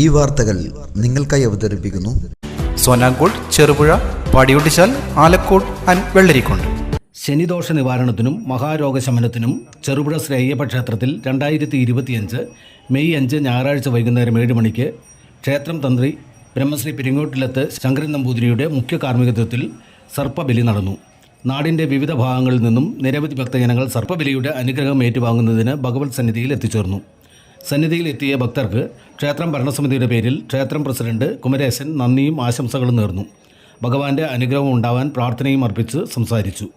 ഈ വാർത്തകൾ നിങ്ങൾക്കായി അവതരിപ്പിക്കുന്നു. സോനാങ്കോട് ചെറുപുഴ പടിയൊട്ടിച്ചാൽ ആലക്കോട് ആൻഡ് വെള്ളരിക്കുണ്ട്. ശനിദോഷ നിവാരണത്തിനും മഹാരോഗശമനത്തിനും ചെറുപുഴ ശ്രേയപ്പ അയ്യപ്പ ക്ഷേത്രത്തിൽ രണ്ടായിരത്തി ഇരുപത്തിയഞ്ച് മെയ് അഞ്ച് ഞായറാഴ്ച വൈകുന്നേരം ഏഴ് മണിക്ക് ക്ഷേത്രം തന്ത്രി ബ്രഹ്മശ്രീ പെരിങ്ങോട്ടിലത്ത് ശങ്കരൻ നമ്പൂതിരിയുടെ മുഖ്യ കാർമ്മികത്വത്തിൽ സർപ്പബലി നടന്നു. നാടിന്റെ വിവിധ ഭാഗങ്ങളിൽ നിന്നും നിരവധി ഭക്തജനങ്ങൾ സർപ്പബലിയുടെ അനുഗ്രഹം ഏറ്റുവാങ്ങുന്നതിന് ഭഗവത് സന്നിധിയിൽ എത്തിച്ചേർന്നു. സന്നിധിയിൽ എത്തിയ ഭക്തർക്ക് ക്ഷേത്രം ഭരണസമിതിയുടെ പേരിൽ ക്ഷേത്രം പ്രസിഡന്റ് കുമരേശൻ നന്ദിയും ആശംസകളും നേർന്നു. ഭഗവാന്റെ അനുഗ്രഹം ഉണ്ടാവാൻ പ്രാർത്ഥനയും അർപ്പിച്ച് സംസാരിച്ചു.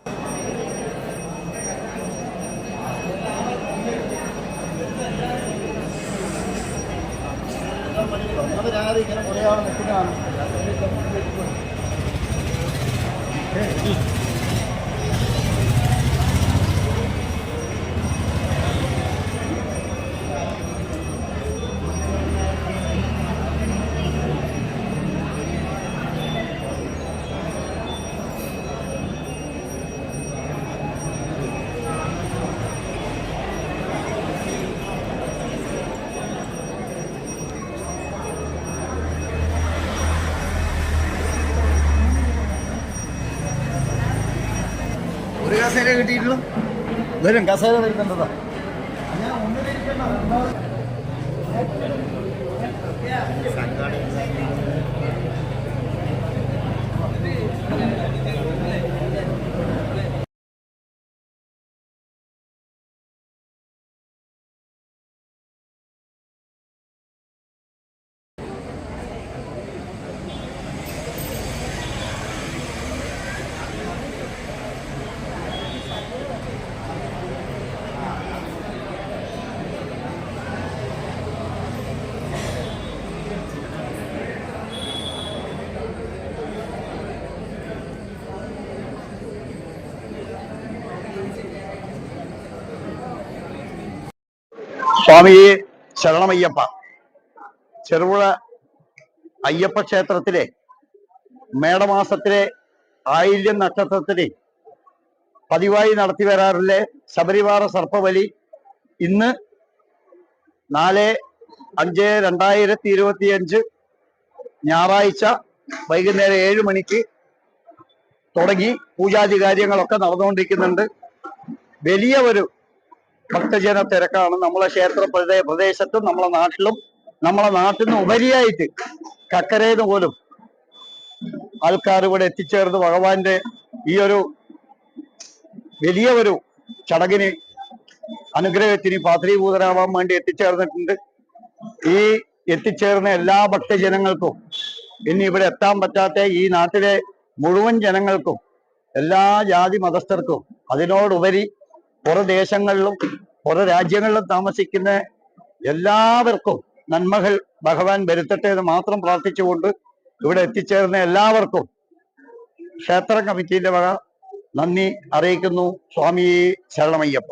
കസേര കിട്ടിയിട്ടുള്ളൂ? വരും കസേര വരുന്നുണ്ടതാ സ്വാമിയെ ശരണമയ്യപ്പ. ചെറുപുഴ അയ്യപ്പ ക്ഷേത്രത്തിലെ മേടമാസത്തിലെ ആയില്യം നക്ഷത്രത്തിലെ പതിവായി നടത്തി വരാറില്ല ശബരിവാര സർപ്പബലി ഇന്ന് നാല് അഞ്ച് രണ്ടായിരത്തി ഇരുപത്തിയഞ്ച് ഞായറാഴ്ച വൈകുന്നേരം ഏഴ് മണിക്ക് തുടങ്ങി പൂജാതി കാര്യങ്ങളൊക്കെ നടന്നുകൊണ്ടിരിക്കുന്നുണ്ട്. വലിയ ഒരു ഭക്തജന തിരക്കാണ്. നമ്മളെ ക്ഷേത്ര പ്രദേ- പ്രദേശത്തും നമ്മളെ നാട്ടിലും നമ്മളെ നാട്ടിൽ നിന്ന് ഉപരിയായിട്ട് കക്കരയിൽ പോലും ആൾക്കാർ ഇവിടെ എത്തിച്ചേർന്ന് ഭഗവാന്റെ ഈ ഒരു വലിയ ഒരു ചടങ്ങിന് അനുഗ്രഹത്തിന് പാത്രീഭൂതരാവാൻ വേണ്ടി എത്തിച്ചേർന്നിട്ടുണ്ട്. ഈ എത്തിച്ചേർന്ന എല്ലാ ഭക്തജനങ്ങൾക്കും ഇനി ഇവിടെ എത്താൻ പറ്റാത്ത ഈ നാട്ടിലെ മുഴുവൻ ജനങ്ങൾക്കും എല്ലാ ജാതി മതസ്ഥർക്കും അതിനോടുപരി പുറ ദേശങ്ങളിലും പുറ രാജ്യങ്ങളിലും താമസിക്കുന്ന എല്ലാവർക്കും നന്മകൾ ഭഗവാൻ വരുത്തട്ടെ എന്ന് മാത്രം പ്രാർത്ഥിച്ചുകൊണ്ട് ഇവിടെ എത്തിച്ചേർന്ന എല്ലാവർക്കും ക്ഷേത്ര കമ്മിറ്റിയുടെ വക നന്ദി അറിയിക്കുന്നു. സ്വാമി ശരണമയ്യപ്പ.